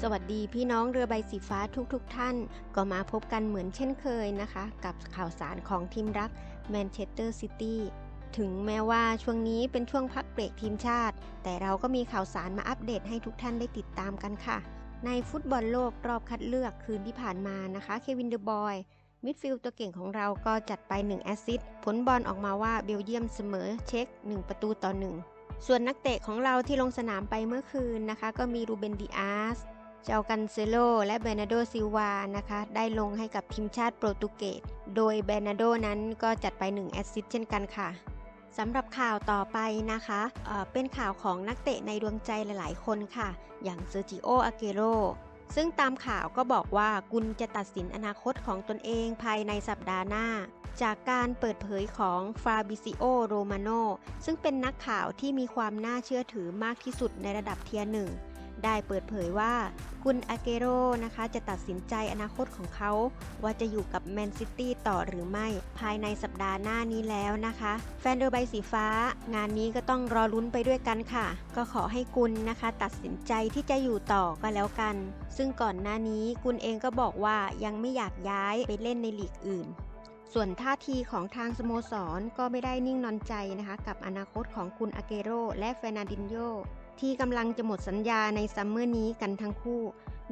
สวัสดีพี่น้องเรือใบสีฟ้าทุกๆทท่าน ก็มาพบกันเหมือนเช่นเคยนะคะ กับข่าวสารของทีมรักแมนเชสเตอร์ซิตี้ถึงแม้ว่าช่วงนี้เป็นช่วงพักเบรกทีมชาติ แต่เราก็มีข่าวสารมาอัปเดตให้ทุกท่านได้ติดตามกันค่ะ ในฟุตบอลโลกรอบคัดเลือกคืนที่ผ่านมานะคะเควินเดอะบอยมิดฟิลด์ตัวเก่งของเราก็จัดไป 1 แอสซิสต์ผลบอลออกมาว่าเบลเยียมเสมอเช็ค 1 ประตูต่อ 1 ส่วนนักเตะของเราที่ลงสนามไปเมื่อคืนนะคะ ก็มีรูเบนดิอาสเจ้ากันเซโล และเบนาโดซิวานะคะ ได้ลงให้กับทีมชาติโปรตุเกส โดยเบนาโดนั้นก็จัดไป1แอสซิสต์เช่นกันค่ะสำหรับข่าวต่อไปนะคะเเป็นข่าวของนักเตะในดวงใจหลาย ๆ คนค่ะ อย่างเซอร์จิโออาเกโร ซึ่งตามข่าวก็บอกว่ากุลจะตัดสินอนาคตของตนเองภายในสัปดาห์หน้า จากการเปิดเผยของฟาบิซิโอโรมาโนซึ่งเป็นนักข่าวที่มีความน่าเชื่อถือมากที่สุดในระดับเทียร์หนึ่ง ได้เปิดเผยว่ากุนอาเกโรนะคะจะตัดสินใจอนาคตของเขา ว่าจะอยู่กับแมนซิตี้ต่อหรือไม่ ภายในสัปดาห์หน้านี้แล้วนะคะ แฟนเรือใบสีฟ้า งานนี้ก็ต้องรอลุ้นไปด้วยกันค่ะ ก็ขอให้กุนนะคะ ตัดสินใจที่จะอยู่ต่อก็แล้วกัน ซึ่งก่อนหน้านี้กุนเองก็บอกว่ายังไม่อยากย้ายไปเล่นในลีกอื่นส่วนท่าทีของทางสโมสรก็ไม่ได้นิ่งนอนใจนะคะ กับอนาคตของกุนอาเกโรและเฟรนันดินโย ที่กำลังจะหมดสัญญาในซัมเมอร์นี้กันทั้งคู่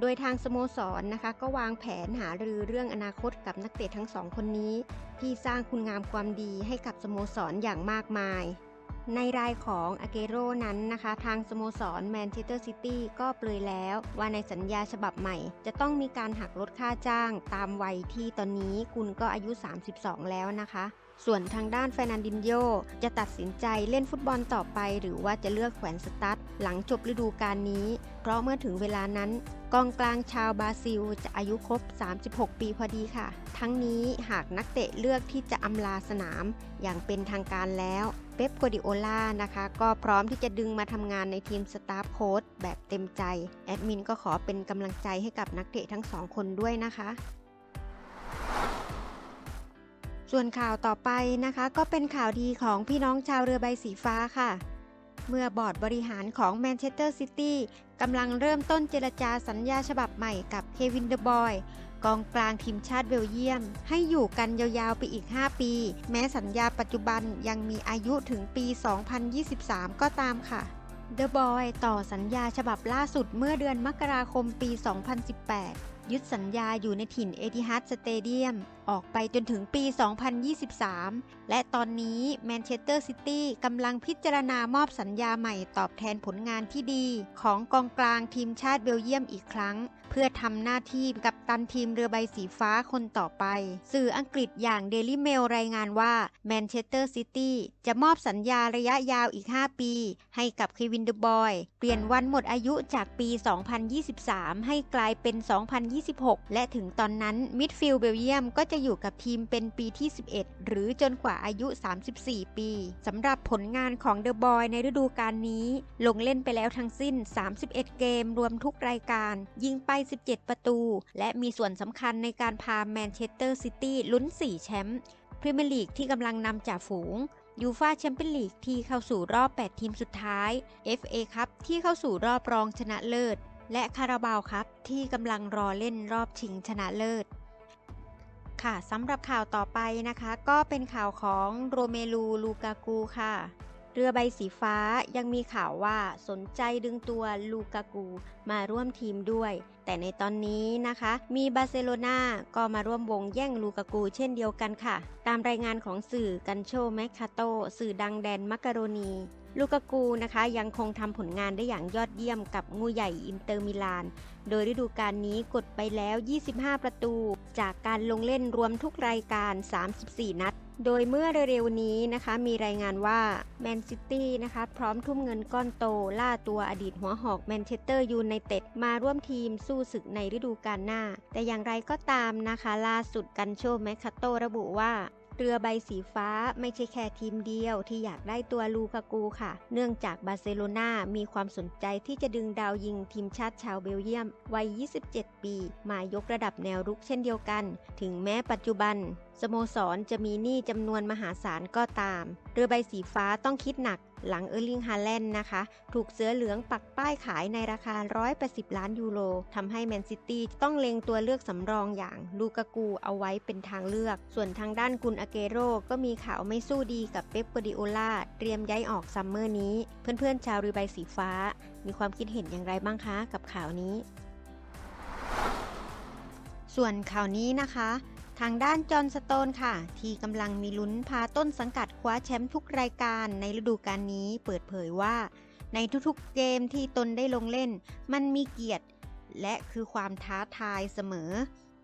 โดยทางสโมสรนนะคะก็วางแผนหารือเรื่องอนาคตกับนักเตะทั้งสองคนนี้ ที่สร้างคุณงามความดีให้กับสโมสรอย่างมากมาย ในรายของอาเกโรนั้นนะคะ ทางสโมสรแมนเชสเตอร์ซิตี้ก็เปลยแล้วว่าในสัญญาฉบับใหม่ จะต้องมีการหักลดค่าจ้างตามวัยที่ตอนนี้คุณก็อายุ 32 แล้วนะคะ ส่วนทางด้านแฟรนันดินโยจะตัดสินใจเล่นฟุตบอลต่อไป หรือว่าจะเลือกแขวนสตั๊ดหลังจบฤดูกาลนี้ เพราะเมื่อถึงเวลานั้น กองกลางชาวบราซิล จะอายุครบ 36 ปีพอดีค่ะ ทั้งนี้หากนักเตะเลือกที่จะอำลาสนาม อย่างเป็นทางการแล้วเป๊ปกดิโอล่านะคะ ก็พร้อมที่จะดึงมาทำงานในทีมสตาฟโค้ชแบบเต็มใจ แอดมินก็ขอเป็นกำลังใจให้กับนักเตะทั้งสองคนด้วยนะคะ ส่วนข่าวต่อไปนะคะ ก็เป็นข่าวดีของพี่น้องชาวเรือใบสีฟ้าค่ะ เมื่อบอร์ดบริหารของแมนเชสเตอร์ซิตี้กำลังเริ่มต้นเจรจาสัญญาฉบับใหม่กับเควินเดอะบอยกองกลางทีมชาติเบลเยียม ให้อยู่กันยาวๆไปอีก 5 ปี แม้สัญญาปัจจุบันยังมีอายุถึงปี 2023 ก็ตามค่ะเดอะบอยต่อสัญญาฉบับล่าสุดเมื่อเดือนมกราคมปี 2018 ยึดสัญญาอยู่ในถิ่นเอติฮัดสเตเดียม ออกไปจนถึงปี 2023 และตอนนี้แมนเชสเตอร์ซิตี้กำลังพิจารณามอบสัญญาใหม่ตอบแทนผลงานที่ดี ของกองกลางทีมชาติเบลเยียมอีกครั้ง เพื่อทำหน้าที่กับตันทีมเรือใบสีฟ้าคนต่อไป สื่ออังกฤษอย่างเดลี่เมลรายงานว่าแมนเชสเตอร์ซิตี้จะมอบสัญญาระยะยาวอีก 5 ปี ให้กับเควินเดอะบอย เปลี่ยนวันหมดอายุจากปี 2023 ให้กลายเป็น 2026 และถึงตอนนั้นมิดฟิลด์เบลเยียมก็จะอยู่กับทีมเป็นปีที่ 11 หรือจนกว่าอายุ 34 ปีสำหรับผลงานของเดอะบอยในฤดูกาลนี้ ลงเล่นไปแล้วทั้งสิ้น 31 เกมรวมทุกรายการ ยิงไป 17 ประตู และมีส่วนสำคัญในการพาแมนเชสเตอร์ซิตี้ลุ้น 4 แชมป์พรีเมียร์ลีกที่กำลังนำจ่าฝูงยูฟาแชมเปี้ยนลีกที่เข้าสู่รอบ 8 ทีมสุดท้าย FA คัพที่เข้าสู่รอบรองชนะเลิศ และคาราบาวคัพที่กำลังรอเล่นรอบชิงชนะเลิศ ค่ะสำหรับข่าวต่อไปนะคะ ก็เป็นข่าวของโรเมลูลูกากูค่ะ เรือใบสีฟ้ายังมีข่าวว่าสนใจดึงตัวลูกากูมาร่วมทีมด้วย แต่ในตอนนี้นะคะ มีบาร์เซโลนาก็มาร่วมวงแย่งลูกากูเช่นเดียวกันค่ะ ตามรายงานของสื่อกันโชแมคคาโต สื่อดังแดนมักกะโรนีลูกากูนะคะยังคงทำผลงานได้อย่างยอดเยี่ยมกับงูใหญ่อินเตอร์มิลาน โดยฤดูกาลนี้กดไปแล้ว 25 ประตู จากการลงเล่นรวมทุกรายการ 34 นัด โดยเมื่อเร็วๆนี้นะคะมีรายงานว่าแมนซิตี้นะคะพร้อมทุ่มเงินก้อนโต ล่าตัวอดีตหัวหอกแมนเชสเตอร์ยูไนเต็ดมาร่วมทีมสู้ศึกในฤดูกาลหน้า แต่อย่างไรก็ตามนะคะล่าสุดกันโชแมคคาโตระบุว่า เรือใบสีฟ้าไม่ใช่แค่ทีมเดียวที่อยากได้ตัวลูกากูค่ะ เนื่องจากบาร์เซโลนามีความสนใจที่จะดึงดาวยิงทีมชาติชาวเบลเยียม วัย 27 ปี มายกระดับแนวรุกเช่นเดียวกัน ถึงแม้ปัจจุบันสโมสรจะมีหนี้จำนวนมหาศาลก็ตาม เรือใบสีฟ้าต้องคิดหนัก หลังเออร์ลิงฮาแลนด์นะคะ ถูกเสือเหลืองปักป้ายขายในราคา 180 ล้านยูโรทำให้แมนซิตี้ต้องเล็งตัวเลือกสำรองอย่างลูกากูเอาไว้เป็นทางเลือก ส่วนทางด้านกุนอาเกโรก็มีข่าวไม่สู้ดีกับเป๊ปกวาร์ดิโอลาเตรียมย้ายออกซัมเมอร์นี้ เพื่อนๆชาวรีไบสีฟ้า มีความคิดเห็นอย่างไรบ้างคะกับข่าวนี้ ส่วนข่าวนี้นะคะ ทางด้านจอห์นสโตนค่ะ ที่กำลังมีลุ้นพาต้นสังกัดคว้าแชมป์ทุกรายการในฤดูกาลนี้เปิดเผยว่า ในทุกๆเกมที่ตนได้ลงเล่น มันมีเกียรติ และคือความท้าทายเสมอ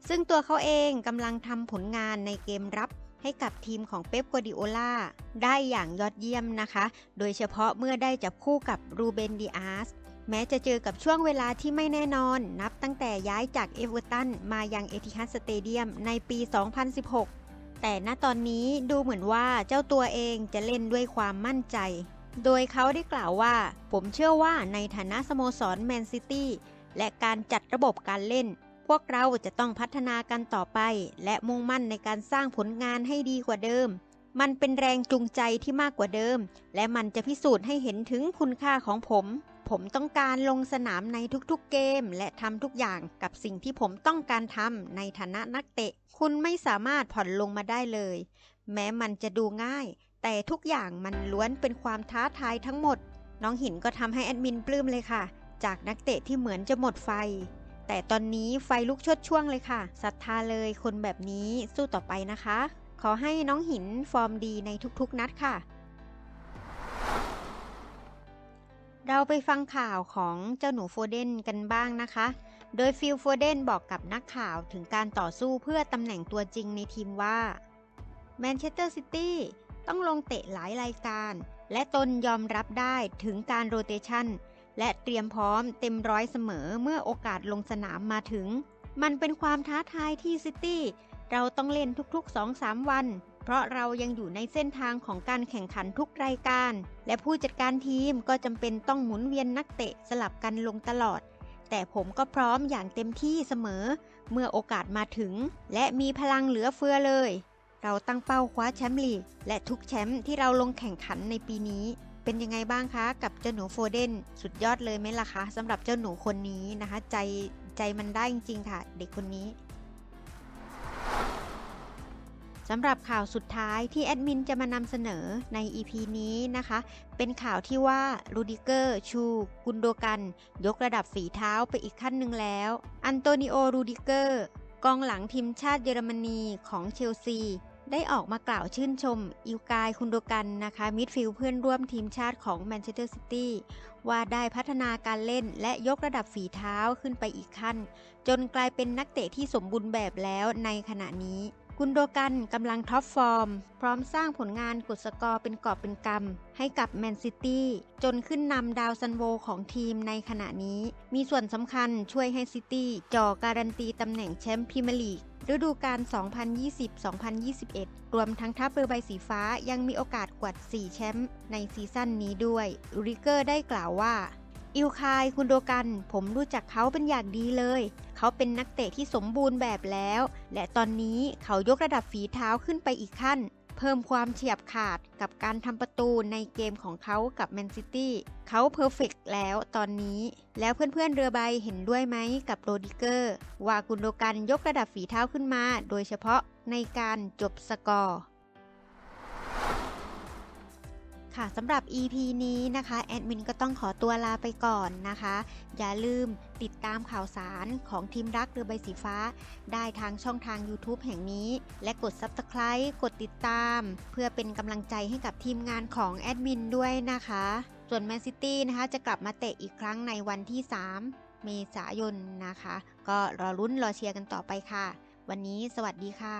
ซึ่งตัวเขาเองกำลังทำผลงานในเกมรับให้กับทีมของเป๊ปกัวดิโอลาได้อย่างยอดเยี่ยมนะคะ โดยเฉพาะเมื่อได้จับคู่กับรูเบนดิอาส แม้จะเจอกับช่วงเวลาที่ไม่แน่นอน นับตั้งแต่ย้ายจากเอเวอร์ตันมายังเอทิฮัดสเตเดียมในปี 2016 แต่ณตอนนี้ดูเหมือนว่าเจ้าตัวเองจะเล่นด้วยความมั่นใจ โดยเขาได้กล่าวว่า ผมเชื่อว่าในฐานะสโมสรแมนซิตี้และการจัดระบบการเล่น พวกเราจะต้องพัฒนากันต่อไป และมุ่งมั่นในการสร้างผลงานให้ดีกว่าเดิม มันเป็นแรงจูงใจที่มากกว่าเดิม และมันจะพิสูจน์ให้เห็นถึงคุณค่าของผม ผมต้องการลงสนามในทุกๆเกม และทำทุกอย่างกับสิ่งที่ผมต้องการทำในฐานะนักเตะ คุณไม่สามารถผ่อนลงมาได้เลย แม้มันจะดูง่าย แต่ทุกอย่างมันล้วนเป็นความท้าทายทั้งหมด น้องหินก็ทำให้แอดมินปลื้มเลยค่ะ จากนักเตะที่เหมือนจะหมดไฟ แต่ตอนนี้ไฟลุกชดช่วงเลยค่ะศรัทธาเลยคนแบบนี้สู้ต่อไปนะคะ ขอให้น้องหินฟอร์มดีในทุกๆนัดค่ะ เราไปฟังข่าวของเจ้าหนูโฟเดนกันบ้างนะคะ โดยฟิลโฟเดนบอกกับนักข่าวถึงการต่อสู้เพื่อตำแหน่งตัวจริงในทีมว่าแมนเชสเตอร์ซิตี้ต้องลงเตะหลายรายการ และตนยอมรับได้ถึงการโรเตชันและเตรียมพร้อมเต็มร้อยเสมอเมื่อโอกาสลงสนามมาถึง มันเป็นความท้าทายที่ซิตี้ เราต้องเล่นทุกๆ 2-3 วัน เพราะเรายังอยู่ในเส้นทางของการแข่งขันทุกรายการ และผู้จัดการทีมก็จำเป็นต้องหมุนเวียนนักเตะสลับกันลงตลอด แต่ผมก็พร้อมอย่างเต็มที่เสมอ เมื่อโอกาสมาถึง และมีพลังเหลือเฟือเลย เราตั้งเป้าคว้าแชมป์ลีก และทุกแชมป์ที่เราลงแข่งขันในปีนี้เป็นยังไงบ้างคะกับเจ้าหนูโฟเดนสุดยอดเลยไหมล่ะคะสำหรับเจ้าหนูคนนี้นะคะ ใจใจมันได้จริงๆค่ะ เด็กคนนี้ สำหรับข่าวสุดท้ายที่แอดมินจะมานำเสนอใน EP นี้นะคะ เป็นข่าวที่ว่ารูดิเกอร์ ชู กุนโดกัน ยกระดับฝีเท้าไปอีกขั้นหนึ่งแล้ว อันโตนิโอรูดิเกอร์ กองหลังทีมชาติเยอรมนีของเชลซี ได้ออกมากล่าวชื่นชม อิวกายคุนโดกันนะคะ มิดฟิลด์เพื่อนร่วมทีมชาติของแมนเชสเตอร์ซิตี้ว่าได้พัฒนาการเล่นและยกระดับฝีเท้าขึ้นไปอีกขั้น จนกลายเป็นนักเตะที่สมบูรณ์แบบแล้วในขณะนี้ กุนโดกันกำลังท็อปฟอร์ม พร้อมสร้างผลงานกดสกอร์เป็นกอบเป็นกำ ให้กับแมนซิตี้จนขึ้นนำดาวซันโวของทีมในขณะนี้ มีส่วนสำคัญช่วยให้ซิตี้จ่อการันตีตำแหน่งแชมป์พรีเมียร์ลีกฤดูกาล 2020-2021 รวมทั้งทัพเรือใบสีฟ้ายังมีโอกาสกวาด 4 แชมป์ในซีซั่นนี้ด้วย ริเกอร์ได้กล่าวว่า อิลคายคุณโดกัน ผมรู้จักเขาเป็นอย่างดีเลย เขาเป็นนักเตะที่สมบูรณ์แบบแล้ว และตอนนี้เขายกระดับฝีเท้าขึ้นไปอีกขั้น เพิ่มความเฉียบขาดกับการทำประตูในเกมของเขากับแมนซิตี้เขาเพอร์เฟกแล้วตอนนี้ แล้วเพื่อนๆเรือใบเห็นด้วยไหมกับโรดิเกอร์ ว่ากุนโดกันยกระดับฝีเท้าขึ้นมา โดยเฉพาะในการจบสกอร์ ค่ะสำหรับ EP นี้นะคะแอดมินก็ต้องขอตัวลาไปก่อนนะคะ อย่าลืมติดตามข่าวสารของทีมรักเรือใบสีฟ้า ได้ทางช่องทาง YouTube แห่งนี้ และกด Subscribe กดติดตาม เพื่อเป็นกำลังใจให้กับทีมงานของแอดมินด้วยนะคะ ส่วนแมนซิตี้นะคะจะกลับมาเตะอีกครั้งในวันที่ 3 เมษายนนะคะ ก็รอลุ้นรอเชียร์กันต่อไปค่ะ วันนี้สวัสดีค่ะ